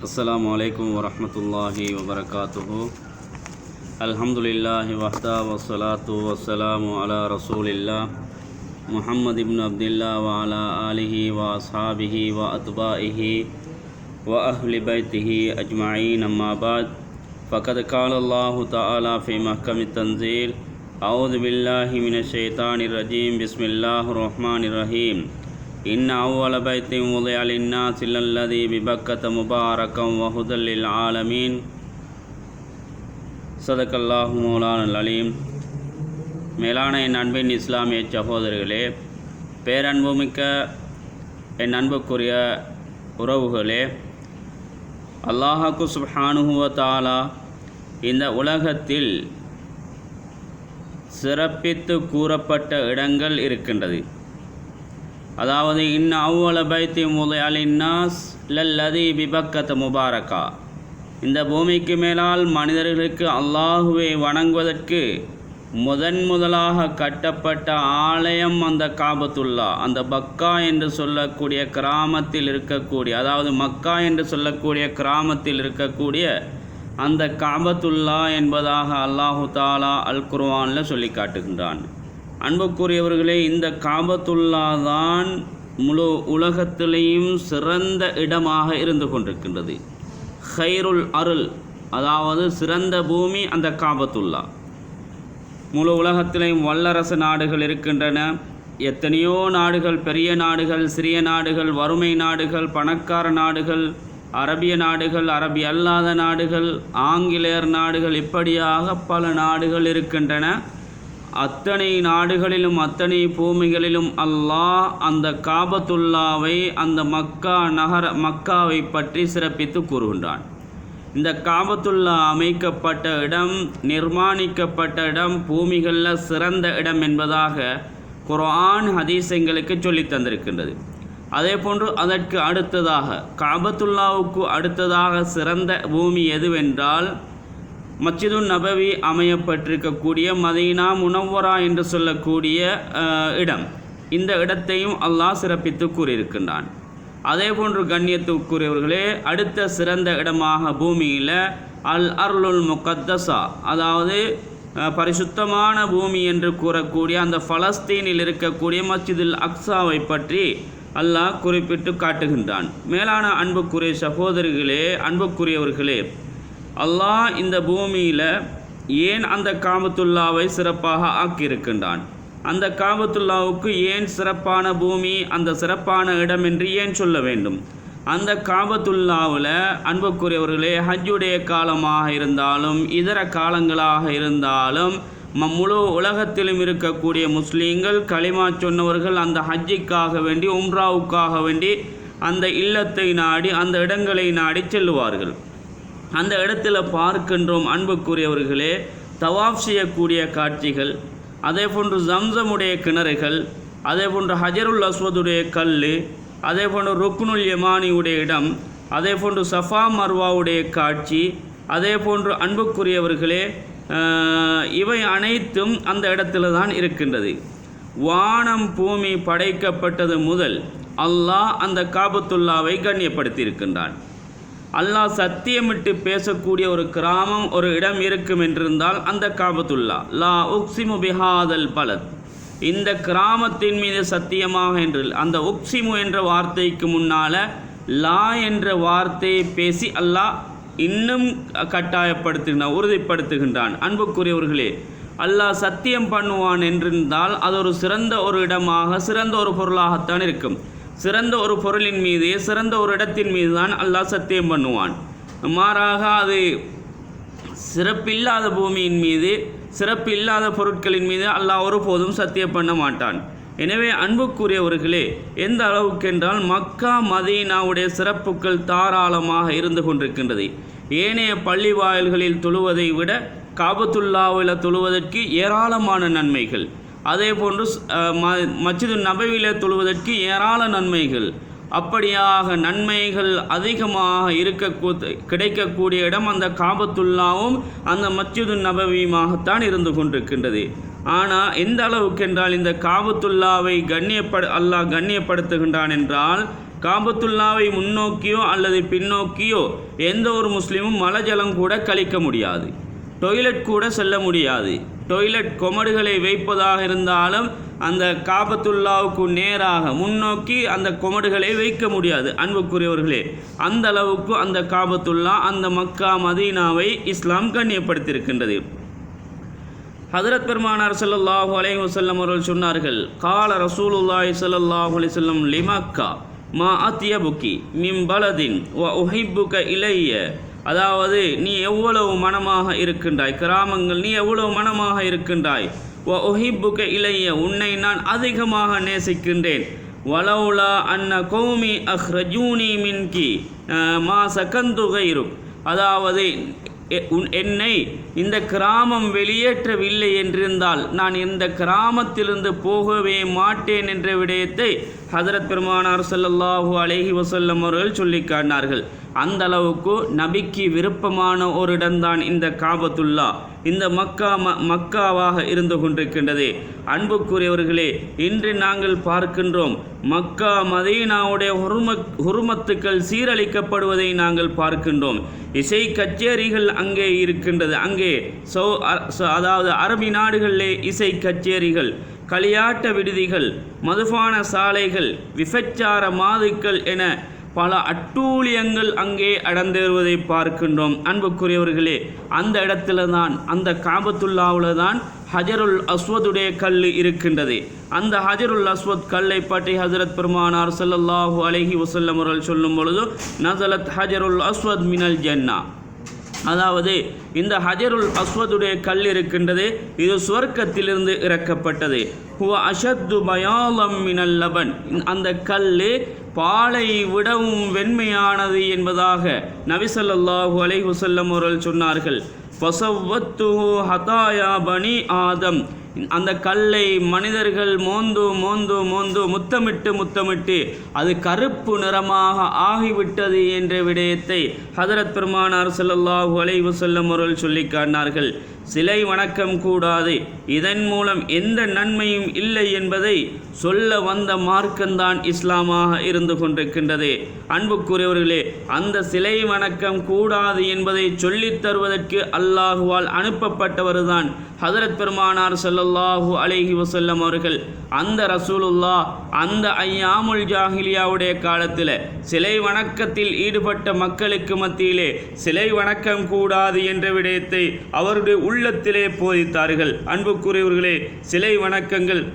السلام عليكم ورحمة الله وبركاته. الحمد لله وحده والصلاة والسلام على رسول الله محمد بن عبد الله وعلى آله وأصحابه وأتباعه وأهل بيته أجمعين أما بعد. فقد قال الله تعالى في محكم التنزيل أعوذ بالله من الشيطان الرجيم بسم الله الرحمن الرحيم إن أول بيت وضع للناس الذي ببكة مباركا وهدى للعالمين صدق الله مولانا العليم மேலான என் அன்பின் இஸ்லாமிய சகோதரர்களே பேரன்புமிக்க என் அன்புக்குரிய உறவுகளே அல்லாஹாக்கு சுப்ஹானுஹுவ தாலா இந்த உலகத்தில் சிறப்பித்து கூறப்பட்ட இடங்கள் இருக்கின்றது அதாவது இன்ன அவ்வள பைத்தி முதையாலின்னாஸ் லல்லதி பிபக்கத் முபாரக்கா. இந்த பூமிக்கு மேலால் மனிதர்களுக்கு அல்லாஹுவை வணங்குவதற்கு முதன் முதலாக கட்டப்பட்ட ஆலயம் அந்த காபத்துல்லா. அந்த பக்கா என்று சொல்லக்கூடிய கிராமத்தில் இருக்கக்கூடிய அதாவது மக்கா என்று சொல்லக்கூடிய கிராமத்தில் இருக்கக்கூடிய அந்த காபத்துல்லா என்பதாக அல்லாஹு தாலா அல் குர்வானில் சொல்லி காட்டுகின்றான். அன்புக்குரியவர்களே இந்த காபத்துல்லா தான் முழு உலகத்திலேயும் சிறந்த இடமாக இருந்து கொண்டிருக்கின்றது. ஹைருல் அருள் அதாவது சிறந்த பூமி அந்த காபத்துல்லா. முழு உலகத்திலேயும் வல்லரசு நாடுகள் இருக்கின்றன. எத்தனையோ நாடுகள் பெரிய நாடுகள் சிறிய நாடுகள் வறுமை நாடுகள் பணக்கார நாடுகள் அரபிய நாடுகள் அரபி அல்லாத நாடுகள் ஆங்கிலேயர் நாடுகள் இப்படியாக பல நாடுகள் இருக்கின்றன. அத்தனை நாடுகளிலும் அத்தனை பூமிகளிலும் அல்லாஹ் அந்த காபத்துல்லாவை அந்த மக்கா நகர மக்காவை பற்றி சிறப்பித்து கூறுகின்றான். இந்த காபத்துல்லா அமைக்கப்பட்ட இடம் நிர்மாணிக்கப்பட்ட இடம் பூமிகளில் சிறந்த இடம் என்பதாக குரான் ஹதீஸ் எங்களுக்கு சொல்லி தந்திருக்கின்றது. அதே போன்று அதற்கு அடுத்ததாக காபத்துல்லாவுக்கு அடுத்ததாக சிறந்த பூமி எதுவென்றால் மச்சிது நபவி அமையப்பட்டிருக்கக்கூடிய மதீனா முனவரா என்று சொல்லக்கூடிய இடம். இந்த இடத்தையும் அல்லாஹ் சிறப்பித்து கூறியிருக்கின்றான். அதே போன்று கண்ணியத்துக்குரியவர்களே அடுத்த சிறந்த இடமாக பூமியில் அல் அருளுல் முகத்தசா அதாவது பரிசுத்தமான பூமி என்று கூறக்கூடிய அந்த பலஸ்தீனில் இருக்கக்கூடிய மஸ்ஜிதுல் அக்ஸாவை பற்றி அல்லாஹ் குறிப்பிட்டு காட்டுகின்றான். மேலான அன்புக்குரிய சகோதரிகளே அன்புக்குரியவர்களே அல்லாஹ் இந்த பூமியில் ஏன் அந்த காபத்துல்லாவை சிறப்பாக ஆக்கியிருக்கின்றான்? அந்த காபத்துல்லாவுக்கு ஏன் சிறப்பான பூமி அந்த சிறப்பான இடம் என்று ஏன் சொல்ல வேண்டும்? அந்த காபத்துல்லாவில் அன்புக்குரியவர்களே ஹஜ்ஜுடைய காலமாக இருந்தாலும் இதர காலங்களாக இருந்தாலும் ம- முழு உலகத்திலும் இருக்கக்கூடிய முஸ்லீம்கள் களிமா சொன்னவர்கள் அந்த ஹஜ்ஜிக்காக வேண்டி உம்ராவுக்காக வேண்டி அந்த இல்லத்தை நாடி அந்த இடங்களை நாடி செல்லுவார்கள். அந்த இடத்துல பார்க்கின்றோம் அன்புக்குரியவர்களே தவாப் செய்யக்கூடிய காட்சிகள் அதே போன்று ஜம்சமுடைய கிணறுகள் அதே போன்று ஹஜருல் அஸ்வதுடைய கல் அதே போன்று ருக்னுல் யமானியுடைய இடம் அதே போன்று சஃபா மர்வாவுடைய காட்சி அதே போன்று அன்புக்குரியவர்களே இவை அனைத்தும் அந்த இடத்துல தான் இருக்கின்றது. வானம் பூமி படைக்கப்பட்டது முதல் அல்லாஹ் அந்த காபத்துல்லாவை கண்ணியப்படுத்தியிருக்கின்றான். அல்லாஹ் சத்தியமிட்டு பேசக்கூடிய ஒரு கிராமம் ஒரு இடம் இருக்கும் என்றிருந்தால் அந்த காபத்துல்லா. லா உக்சிமு பிஹாதல் பலத். இந்த கிராமத்தின் மீது சத்தியமாக என்று அந்த உக்சிமு என்ற வார்த்தைக்கு முன்னால லா என்ற வார்த்தையை பேசி அல்லாஹ் இன்னும் கட்டாயப்படுத்துகின்றான் உறுதிப்படுத்துகின்றான். அன்புக்குரியவர்களே அல்லாஹ் சத்தியம் பண்ணுவான் என்றிருந்தால் அது ஒரு சிறந்த ஒரு இடமாக சிறந்த ஒரு பொருளாகத்தான் இருக்கும். சிறந்த ஒரு பொருளின் மீது சிறந்த ஒரு இடத்தின் மீது தான் அல்லாஹ் சத்தியம் பண்ணுவான். மாறாக அது சிறப்பில்லாத பூமியின் மீது சிறப்பில்லாத பொருட்களின் மீது அல்லாஹ் ஒருபோதும் சத்தியம் பண்ண மாட்டான். எனவே அன்புக்குரியவர்களே எந்த அளவுக்கென்றால் மக்கா மதீனாவுடைய சிறப்புகள் தாராளமாக இருந்து கொண்டிருக்கின்றது. ஏனைய பள்ளி வாயில்களில் தொழுவதை விட காபத்துல்லாவில் தொழுவதற்கு ஏராளமான நன்மைகள். அதே போன்று ம- மஸ்ஜிது நபவியில தொழுவதற்கு ஏராள நன்மைகள். அப்படியாக நன்மைகள் அதிகமாக இருக்க கிடைக்கக்கூடிய இடம் அந்த காபத்துல்லாவும் அந்த மச்சிது நபவியுமாகத்தான் இருந்து கொண்டிருக்கின்றது. ஆனால் எந்த அளவுக்கு என்றால் இந்த காபத்துல்லாவை கண்ணியப்படு அல்லாஹ் கண்ணியப்படுத்துகின்றான் என்றால் காபத்துல்லாவை முன்னோக்கியோ அல்லது பின்னோக்கியோ எந்த ஒரு முஸ்லீமும் மலஜலம் கூட கழிக்க முடியாது. டொய்லெட் கூட செல்ல முடியாது. டொய்லெட் கொமடுகளை வைப்பதாக இருந்தாலும் அந்த காபத்துல்லாவுக்கு நேராக முன்னோக்கி அந்த கொமடுகளை வைக்க முடியாது. அன்புக்குரியவர்களே அந்த அளவுக்கு அந்த காபத்துல்லா அந்த மக்கா மதீனாவை இஸ்லாம் கண்ணியப்படுத்தியிருக்கின்றது. ஹதரத் பெருமானார் சல்லாஹூ அலை வஸல்லம் அவர்கள் சொன்னார்கள் கால ரசூலுல்லாஹி சல்லாஹூ அலி சொல்லம் லிமக்கா மா அத்தியபுக்கி மிம்பலதின் வ உஹிப்புக இலைய அதாவது நீ எவ்வளவு மனமாக இருக்கின்றாய்? கிராமங்கள் நீ எவ்வளவு மனமாக இருக்கின்றாய்? வ இளைய உன்னை நான் அதிகமாக நேசிக்கின்றேன். வலவுலா அன்ன கௌமி அஹ்ரஜூனி மின்கி அஹ், மா சகந்து அதாவது எ- உன் என்னை இந்த கிராமம் வெளியேற்றவில்லை என்றிருந்தால் நான் இந்த கிராமத்திலிருந்து போகவே மாட்டேன் என்ற விடயத்தை ஹதரத் பெருமானார் சல்லல்லாஹூ அலைஹி வசல்லம் அவர்கள் சொல்லி காட்டினார்கள். அந்த அளவுக்கு நபிக்கு விருப்பமான ஒரு இடம்தான் இந்த காபத்துல்லா. இந்த மக்கா ம மக்காவாக இருந்து கொண்டிருக்கின்றது. அன்புக்குரியவர்களே இன்று நாங்கள் பார்க்கின்றோம் மக்கா மதீனாவுடைய உரும உருமத்துக்கள் சீரழிக்கப்படுவதை நாங்கள் பார்க்கின்றோம். இசை கச்சேரிகள் அங்கே இருக்கின்றது. அங்கே சௌ ச- அதாவது அரபி நாடுகளிலே இசை கச்சேரிகள் களியாட்ட விடுதிகள் மதுபான சாலைகள் விபச்சார மாதுக்கள் என பல அட்டூழியங்கள் அங்கே அடந்தேறுவதை பார்க்கின்றோம். அன்புக்குரியவர்களே அந்த இடத்துல தான் அந்த காபத்துல்லாவில் தான் ஹஜருல் அஸ்வதுடைய கல் இருக்கின்றது. அந்த ஹஜருல் அஸ்வத் கல்லை பற்றி ஹசரத் பெருமானார் ஸல்லல்லாஹு அலஹி வஸல்லம் அவர்கள் சொல்லும் பொழுது நசலத் ஹஜருல் அஸ்வத் மினல் ஜன்னா. அதாவது இந்த ஹஜருல் அஸ்வதுடைய கல் இருக்கின்றது இது சுவர்க்கத்திலிருந்து இறக்கப்பட்டது. ஹுவ அஷத்து பயாலம் மினல் லபன். அந்த கல் பாலை விடவும் வெண்மையானது என்பதாக நபிசல்லாஹு அலைஹி அவர்கள் சொன்னார்கள். பசவத்து ஹதாயா பனி ஆதம். அந்த கல்லை மனிதர்கள் மோந்து மோந்து மோந்து முத்தமிட்டு முத்தமிட்டு அது கருப்பு நிறமாக ஆகிவிட்டது என்ற விடயத்தை ஹதரத் பெருமானார் செல்லல்லாஹு அலைவு செல்லும் அவர்கள் சொல்லி காட்டினார்கள். சிலை வணக்கம் கூடாது. இதன் மூலம் எந்த நன்மையும் இல்லை என்பதை சொல்ல வந்த மார்க்கம்தான் இஸ்லாமாக இருந்து கொண்டிருக்கின்றது. அன்புக்குரியவர்களே அந்த சிலை வணக்கம் கூடாது என்பதை சொல்லித் தருவதற்கு அல்லாஹுவால் அனுப்பப்பட்டவர்தான் ஹதரத் பெருமானார் சல்லல்லாஹூ அலேஹி வசல்லம் அவர்கள். அந்த ரசூலுல்லா அந்த ஐயாமுல் ஜாஹிலியாவுடைய காலத்தில் சிலை வணக்கத்தில் ஈடுபட்ட மக்களுக்கு மத்தியிலே சிலை வணக்கம் கூடாது என்ற விடயத்தை அவருடைய உள்ளத்திலே போதித்தார்கள். அன்புக்குரியவர்களே சிலை வணக்கங்கள்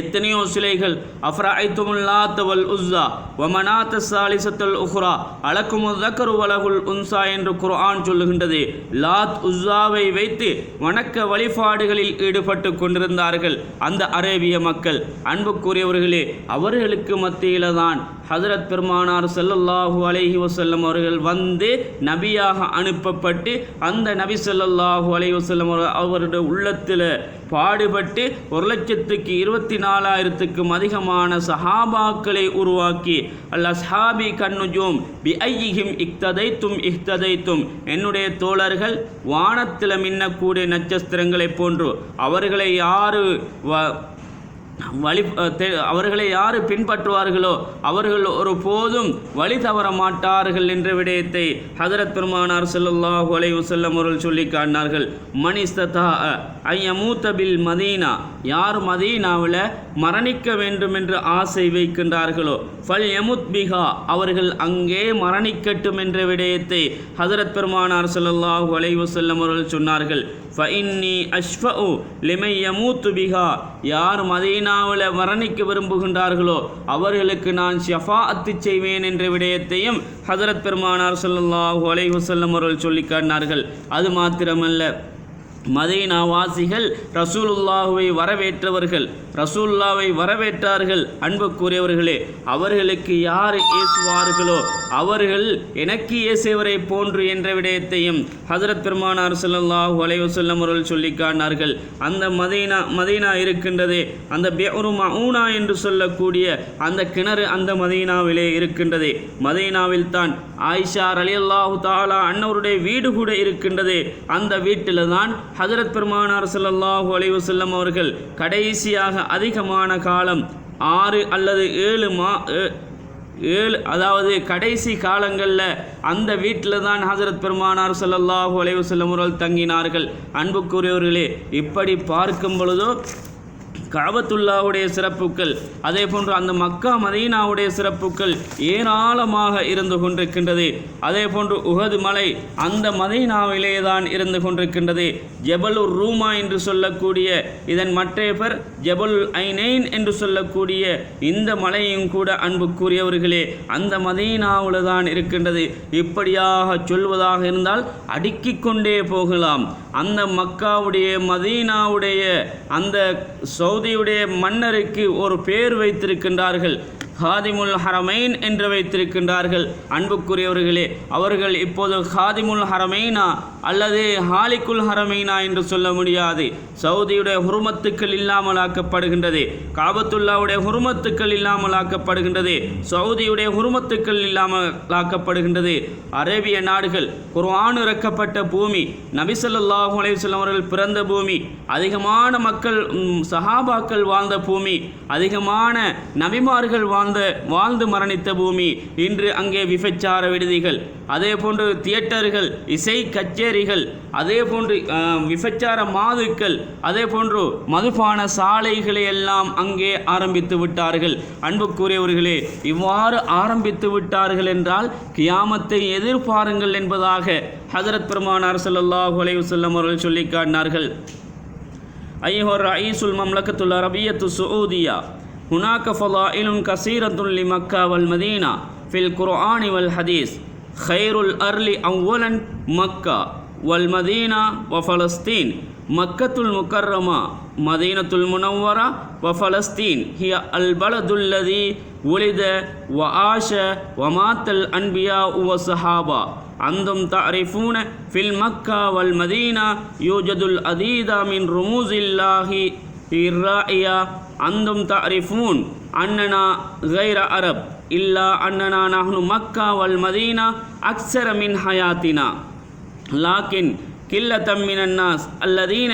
எத்தனையோ சிலைகள். அஃப்ராய்த்துமுல்லாத் வல் உஸ்ஸா ஒமனாத்த சாலிசத்துல் உஹ்ரா அலக்குமு தக்கரு வலகுல் உன்சா என்று குர்ஆன் சொல்லுகின்றது. லாத் உஸ்ஸாவை வைத்து வணக்க வழிபாடுகளில் ஈடுபட்டு கொண்டிருந்தார்கள் அந்த அரேபிய மக்கள். அன்புக்குரியவர்களே அவர்களுக்கு மத்தியில தான் ஹசரத் பெருமானார் செல்லல்லாஹு அலைஹி வசல்லம் அவர்கள் வந்து நபியாக அனுப்பப்பட்டு அந்த நபி செல்லல்லாஹு அலைஹி வசல்லம் அவர்கள் அவருடைய உள்ளத்தில் பாடுபட்டு ஒரு லட்சத்துக்கு இருபத்தி நாலாயிரத்துக்கும் அதிகமான சஹாபாக்களை உருவாக்கி அல்ல சஹாபி கண்ணுஜூம் பி ஐயிஹிம் இக்ததைத்தும் இஹ்ததைத்தும். என்னுடைய தோழர்கள் வானத்தில் மின்னக்கூடிய நட்சத்திரங்களைப் போன்று அவர்களை யாரு வ வழி அவர்களை யார் பின்பற்றுவார்களோ அவர்கள் ஒரு போதும் வழி தவற மாட்டார்கள் என்ற விடயத்தை ஹதரத் பெருமானார் செல்லுல்லாஹ் அலைஹி வசல்லம் அவர்கள் சொல்லி காட்டினார்கள். மனிஸ்ததா ஐயமூத்த பில் மதீனா யார் மதீனாவில் மரணிக்க வேண்டும் என்று ஆசை வைக்கின்றார்களோ ஃபல் யமுத் பிஹா அவர்கள் அங்கே மரணிக்கட்டும் என்ற விடயத்தை ஹதரத் பெருமானார் சொல்லல்லாஹு அலைஹி செல்லும் அவர்கள் சொன்னார்கள். ஃபஇன்னி அஷ்ஃபஉ லிமை யமூத்து பிகா யார் மதீனாவில் மரணிக்க விரும்புகின்றார்களோ அவர்களுக்கு நான் ஷஃபாஅத்து செய்வேன் என்ற விடயத்தையும் ஹதரத் பெருமானார் சொல்லல்லாஹு அலைஹி வஸல்லம் அவர்கள் சொல்லி காட்டினார்கள். அது மாத்திரமல்ல மதீனாவாசிகள் ரசூலுல்லாஹுவை வரவேற்றவர்கள். ரசூல்லாவை வரவேற்றார்கள். அன்புக்குரியவர்களே அவர்களுக்கு யார் ஏசுவார்களோ அவர்கள் எனக்கு இயேசுவரை போன்று என்ற விடயத்தையும் ஹசரத் பெருமானார் ஸல்லல்லாஹு ஒலைவு செல்லும் அவர்கள் சொல்லி காட்டினார்கள். அந்த மதீனா மதீனா இருக்கின்றதே. அந்த பெரு மவுனா என்று சொல்லக்கூடிய அந்த கிணறு அந்த மதீனாவிலே இருக்கின்றது. மதீனாவில் தான் ஆயிஷா ரலியல்லாஹு தாலா அன்னவருடைய வீடு கூட இருக்கின்றது. அந்த வீட்டில் தான் ஹசரத் பெருமானார் ஸல்லல்லாஹு அலைஹி செல்லும் அவர்கள் கடைசியாக அதிகமான காலம் ஆறு அல்லது ஏழு மா ஏ- ஏழு அதாவது கடைசி காலங்களில் அந்த வீட்டில் தான் ஹசரத் பெருமானார் ஸல்லல்லாஹு அலைஹி வஸல்லம் அவர்கள் தங்கினார்கள். அன்புக்குரியவர்களே இப்படி பார்க்கும் பொழுதோ காபத்துல்லாவுடைய சிறப்புகள் அதே போன்று அந்த மக்கா மதீனாவுடைய சிறப்புகள் ஏராளமாக இருந்து கொண்டிருக்கின்றது. அதே போன்று உகது மலை அந்த மதீனாவிலே தான் இருந்து கொண்டிருக்கின்றது. ஜெபலுர் ரூமா என்று சொல்லக்கூடிய இதன் மற்றைய பெயர் ஜெபல் ஐனைன் என்று சொல்லக்கூடிய இந்த மலையும் கூட அன்புக்குரியவர்களே அந்த மதீனாவில் தான் இருக்கின்றது. இப்படியாக சொல்வதாக இருந்தால் அடுக்கிக் கொண்டே போகலாம். அந்த மக்காவுடைய மதீனாவுடைய அந்த சௌ சவுதியுடைய மன்னருக்கு ஒரு பேர் வைத்திருக்கின்றார்கள். ஹாதிமுல் ஹரமைன் என்று வைத்திருக்கின்றார்கள். அன்புக்குரியவர்களே அவர்கள் இப்போது ஹாதிமுல் ஹரமைனா அல்லது ஹாலிக்குல் ஹரமைனா என்று சொல்ல முடியாது. சவுதியுடைய ஹுருமத்துக்கள் இல்லாமல் ஆக்கப்படுகின்றது. காபத்துல்லாவுடைய ஹுருமத்துக்கள் இல்லாமல் ஆக்கப்படுகின்றது. சவுதியுடைய ஹுருமத்துக்கள் இல்லாமல் ஆக்கப்படுகின்றது. அரேபிய நாடுகள் குர்ஆன் இறக்கப்பட்ட பூமி நபிசல்லாஹு அலைவசல்லம் அவர்கள் பிறந்த பூமி அதிகமான மக்கள் சஹாபாக்கள் வாழ்ந்த பூமி அதிகமான நபிமார்கள் வாழ்ந்த வாழ்ந்த வாழ்ந்து மரணித்த பூமி இன்று அங்கே விபச்சார விடுதிகள். அதே போன்று தியேட்டர்கள் இசை கச்சேரிகள் அதே போன்று விபச்சார மாதுக்கள் அதே போன்று மதுபான சாலைகளை எல்லாம் அங்கே ஆரம்பித்து விட்டார்கள். அன்புக்குரியவர்களே இவ்வாறு ஆரம்பித்து விட்டார்கள் என்றால் கியாமத்தை எதிர்பாருங்கள் என்பதாக ஹதரத் பெருமானார் சல்லாஹூ அலையுசல்லம் அவர்கள் சொல்லி காட்டினார்கள். ஐயோர் ஐசுல் மம்லக்கத்துள்ள ரபியத்து சூதியா. هناك فضائل كثيرة لمكة والمدينة في القرآن والحديث. خير الأرض أولا مكة والمدينة وفلسطين. مكة المكرمة مدينة المنورة وفلسطين. هي البلد الذي ولد وعاش ومات الأنبياء والصحابة. أنتم تعرفون في المكة والمدينة يوجد العديد من رموز الله الرائية أنتم تعرفون أننا غير عرب إلا أننا نحن مكة والمدينة أكثر من حياتنا. لكن قلة من الناس الذين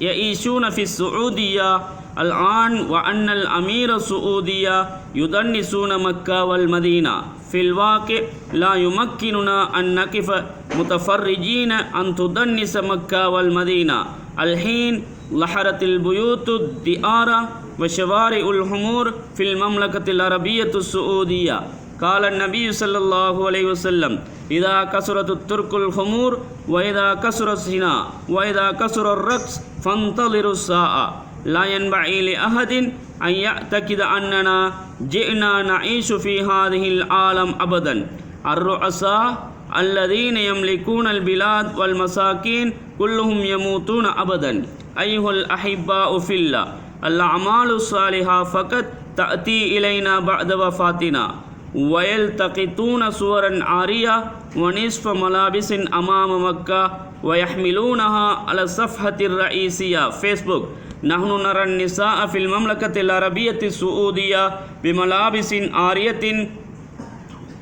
يعيشون في السعودية الآن وأن الأمير السعودية يدنسون مكة والمدينة. في الواقع لا يمكننا أن نقف متفرجين أن تدنس مكة والمدينة. الحين ظهرت البيوت الدئارة وشوارع الحمور في المملكة العربية السعودية. قال النبي صلى الله عليه وسلم إذا كسرت الترك الخمور وإذا كسر الزنا وإذا كسر الرقص فانتظروا الساعة. لا ينبغي لأحد أن يعتقد أننا جئنا نعيش في هذه العالم أبدا. الرؤساء الذين يملكون البلاد والمساكين كلهم يموتون أبدا. أيها الأحباء في الله الأعمال الصالحة فقط تأتي إلينا بعد وفاتنا ويلتقطون صورا عارية ونصف ملابس أمام مكة ويحملونها على الصفحة الرئيسية فيسبوك نحن نرى النساء في المملكة العربية السعودية بملابس عارية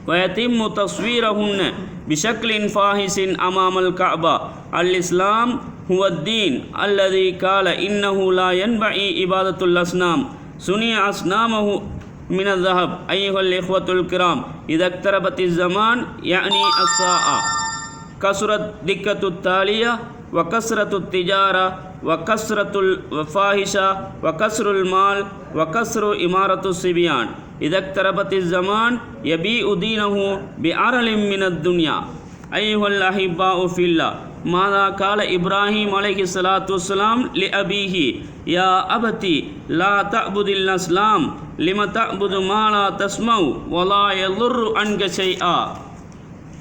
ويتم تصويرهن بشكل فاحش أمام الكعبة. الإسلام هو الدين الذي قال إنه لا ينبغي عبادة الأصنام. صنع أصنامه من الذهب. أيها الإخوة الكرام إذا اقتربت الزمان يعني الساعة. كثرت دكة التالية وكثرة التجارة. وكثرة الفاحشة وكسر المال وكسر إمارة الصبيان. إذا اقتربت الزمان يبيع دينه بعرل من الدنيا. أيها الأحباء في الله ماذا قال إبراهيم عليه الصلاة والسلام لأبيه؟ يا أبتي لا تعبد الأسلام. لم تعبد ما لا تسمع ولا يضر عنك شيئا.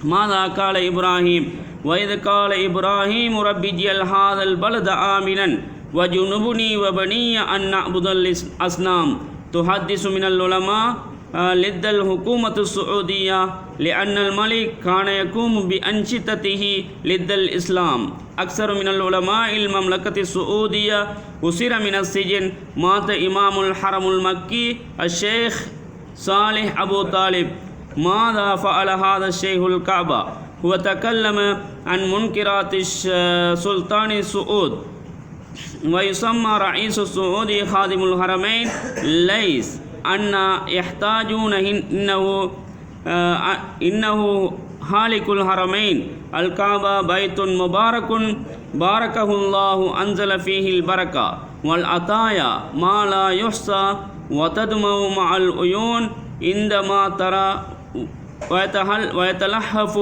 ماذا قال إبراهيم؟ وإذ قال إبراهيم رب اجعل هذا البلد آمنا وجنبني وبني أن نعبد الأصنام. تحدث من العلماء آه، لد الحكومة السعودية لأن الملك كان يقوم بأنشطته لد الإسلام. أكثر من العلماء المملكة السعودية أسر من السجن. مات إمام الحرم المكي الشيخ صالح أبو طالب. ماذا فعل هذا الشيخ الكعبة؟ هو تكلم عن منكرات سلطان السعود ويسمى رئيس السعودي خادم الحرمين ليس. أن يحتاجون إن- إنه آه، إنه هالك الحرمين. الكعبة بيت مبارك باركه الله أنزل فيه البركة والعطايا ما لا يحصى وتدمع مع العيون عندما ترى ويتلهف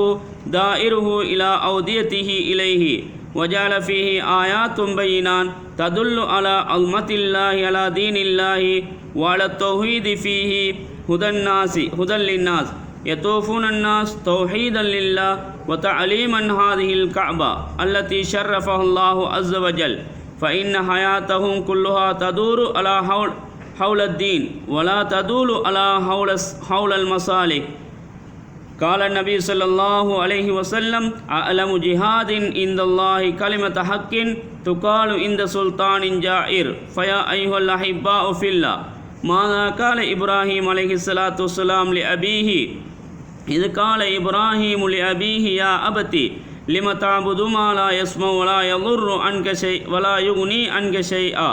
دائره إلى أوديته إليه وجعل فيه آيات بينات تدل على عظمة الله على دين الله وعلى التوحيد فيه. هدى الناس هدى للناس. يطوفون الناس توحيدا لله وتعليما هذه الكعبة التي شرفها الله عز وجل. فإن حياتهم كلها تدور على حول حول الدين ولا تدور على حول حول المصالح. قال النبي صلى الله عليه وسلم أعلم جهاد عند الله كلمة حق تقال عند سلطان جائر. فيا أيها الأحباء في الله. ماذا قال إبراهيم عليه الصلاة والسلام لأبيه؟ إذ قال إبراهيم لأبيه يا أبتي لم تعبد ما لا يسمع ولا يضر عنك شيء ولا يغني عنك شيئا؟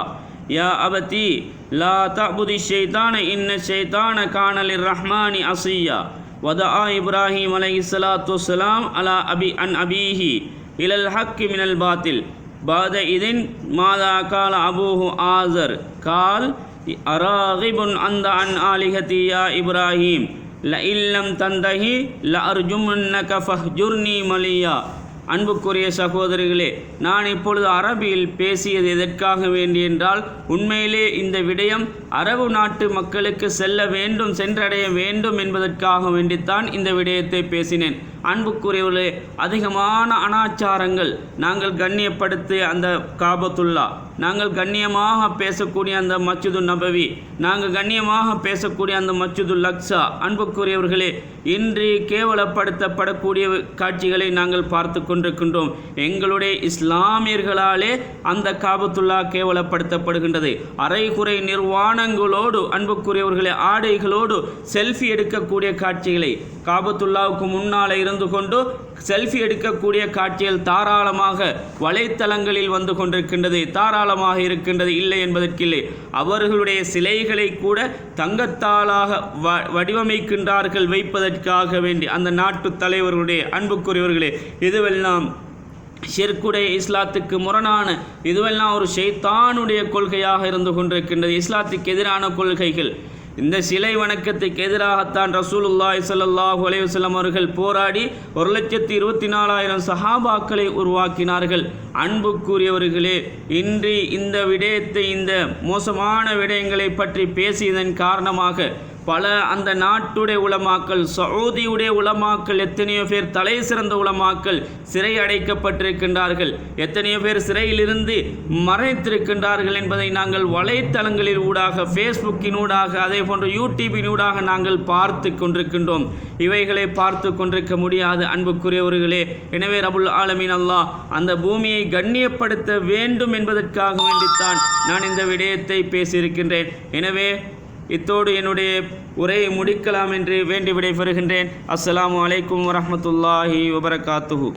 يا أبتي لا تعبد الشيطان إن الشيطان كان للرحمن عصيا. வதா இப்ராஹிம் அலை இஸ்லாத்து வலாம் அலா அபி அன் அபீஹி இலல் ஹக் மினல் பாத்தில் பாத இதன் மாதா கால அபூஹு ஆசர் கால் அராகிபுன் அந்த அன் ஆலிஹத்தி யா இப்ராஹிம் ல இல்லம் தந்தஹி ல அர்ஜுமுன்னக ஃபஹ்ஜுர்னி மலியா அன்புக்குரிய சகோதரிகளே நான் இப்பொழுது அரபியில் பேசியது எதற்காக வேண்டி என்றால் உண்மையிலே இந்த விடயம் அரபு நாட்டு மக்களுக்கு செல்ல வேண்டும் சென்றடைய வேண்டும் என்பதற்காக வேண்டித்தான் இந்த விடயத்தை பேசினேன். அன்புக்குரியவர்களே அதிகமான அனாச்சாரங்கள் நாங்கள் கண்ணியப்படுத்திய அந்த காபத்துல்லா. நாங்கள் கண்ணியமாக பேசக்கூடிய அந்த மச்சுது நபவி நாங்கள் கண்ணியமாக பேசக்கூடிய அந்த மச்சுது லக்ஸா அன்புக்குரியவர்களே இன்று கேவலப்படுத்தப்படக்கூடிய காட்சிகளை நாங்கள் பார்த்து கொண்டிருக்கின்றோம். எங்களுடைய இஸ்லாமியர்களாலே அந்த காபத்துல்லா கேவலப்படுத்தப்படுகின்றது. அரைகுறை பானங்களோடு அன்புக்குரியவர்களே ஆடைகளோடு செல்ஃபி எடுக்கக்கூடிய காட்சிகளை காபத்துல்லாவுக்கு முன்னால் இருந்து கொண்டு செல்ஃபி எடுக்கக்கூடிய காட்சிகள் தாராளமாக வலைத்தளங்களில் வந்து கொண்டிருக்கின்றது தாராளமாக இருக்கின்றது இல்லை என்பதற்கில்லை. அவர்களுடைய சிலைகளை கூட தங்கத்தாளாக வ வடிவமைக்கின்றார்கள் வைப்பதற்காக வேண்டி அந்த நாட்டு தலைவர்களுடைய அன்புக்குரியவர்களே இதுவெல்லாம் ஷெர்க்குடைய இஸ்லாத்துக்கு முரணான இதுவெல்லாம் ஒரு ஷெய்தானுடைய கொள்கையாக இருந்து கொண்டிருக்கின்றது. இஸ்லாத்துக்கு எதிரான கொள்கைகள். இந்த சிலை வணக்கத்துக்கு எதிராகத்தான் ரசூலுல்லாய் சல்லாஹ் அலைஹி அவர்கள் போராடி ஒரு லட்சத்தி இருபத்தி நாலாயிரம் சஹாபாக்களை உருவாக்கினார்கள். அன்புக்குரியவர்களே இன்று இந்த விடயத்தை இந்த மோசமான விடயங்களை பற்றி பேசியதன் காரணமாக பல அந்த நாட்டுடைய உலமாக்கள் சவுதியுடைய உலமாக்கள் எத்தனையோ பேர் தலை சிறந்த உலமாக்கள் சிறை அடைக்கப்பட்டிருக்கின்றார்கள். எத்தனையோ பேர் சிறையிலிருந்து மறைத்திருக்கின்றார்கள் என்பதை நாங்கள் வலைத்தளங்களில் ஊடாக ஃபேஸ்புக்கின் ஊடாக அதே போன்ற யூடியூபின் ஊடாக நாங்கள் பார்த்து கொண்டிருக்கின்றோம். இவைகளை பார்த்து கொண்டிருக்க முடியாது அன்புக்குரியவர்களே. எனவே ரபுல் ஆலமீன் அல்லாஹ் அந்த பூமியை கண்ணியப்படுத்த வேண்டும் என்பதற்காக வேண்டித்தான் நான் இந்த விடயத்தை பேசியிருக்கின்றேன். எனவே இத்தோடு என்னுடைய உரையை முடிக்கலாம் என்று வேண்டி விடைபெறுகின்றேன் அஸ்லாம் அலைக்கும் வரமத்துல்லாஹி வபரகாத்துஹு.